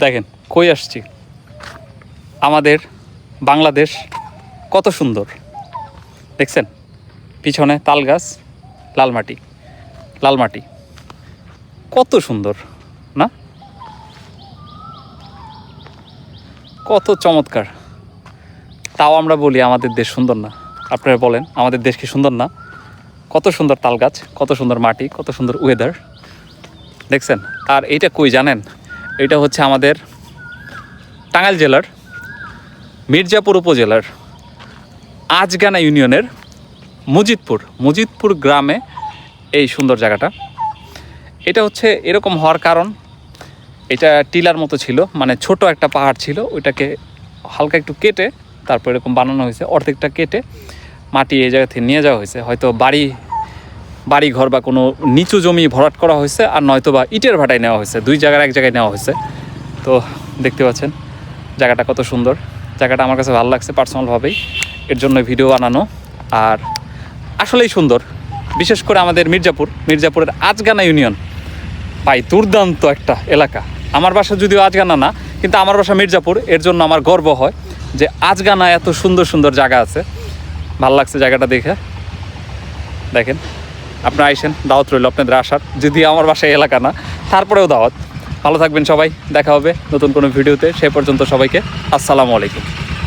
দেখেন, কই আসছি? আমাদের বাংলাদেশ কত সুন্দর। দেখছেন? পিছনে তাল গাছ লাল মাটি লাল মাটি। কত সুন্দর, না? কত চমৎকার। তাও আমরা বলি আমাদের দেশ সুন্দর না। আপনারা বলেন, আমাদের দেশ কি সুন্দর না? কত সুন্দর তাল গাছ কত সুন্দর মাটি, কত সুন্দর ওয়েদার দেখছেন? আর এইটা কই জানেন? এটা হচ্ছে আমাদের টাঙ্গাইল জেলার মির্জাপুর উপজেলার আজগানা ইউনিয়নের মুজিদপুর মুজিদপুর গ্রামে এই সুন্দর জায়গাটা। এটা হচ্ছে এরকম হওয়ার কারণ, এটা টিলার মতো ছিল মানে ছোট একটা পাহাড় ছিল, ওইটাকে হালকা একটু কেটে তারপর এরকম বানানো হয়েছে, অর্ধেকটা কেটে মাটি এই জায়গা থেকে নিয়ে যাওয়া হয়েছে। হয়তো বাড়ি বাড়ি ঘর বা কোনো নিচু জমি ভরাট করা হয়েছে আর নয়তো বা ইটের ভাটায় নেওয়া হয়েছে। দুই জায়গার এক জায়গায় নেওয়া হয়েছে। তো দেখতে পাচ্ছেন, জায়গাটা কত সুন্দর। জায়গাটা আমার কাছে ভালো লাগছে পার্সোনালভাবেই। এর জন্য ভিডিও বানানো আর আসলেই সুন্দর। বিশেষ করে আমাদের মির্জাপুর। মির্জাপুরের আজগানা ইউনিয়ন পাই দুর্দান্ত একটা এলাকা। আমার বাসা যদিও আজগানা না, কিন্তু আমার বাসা মির্জাপুর। এর জন্য আমার গর্ব হয় যে আজগানা এত সুন্দর সুন্দর জায়গা আছে। ভালো লাগছে জায়গাটা দেখে। দেখেন। আপনারা আইসেন, দাওয়াত রইল আপনাদের আসার। যদি আমার বাসায় এলাকা না, তারপরেও দাওয়াত। ভালো থাকবেন সবাই, দেখা হবে নতুন কোনো ভিডিওতে, সে পর্যন্ত সবাইকে, আসসালামু আলাইকুম।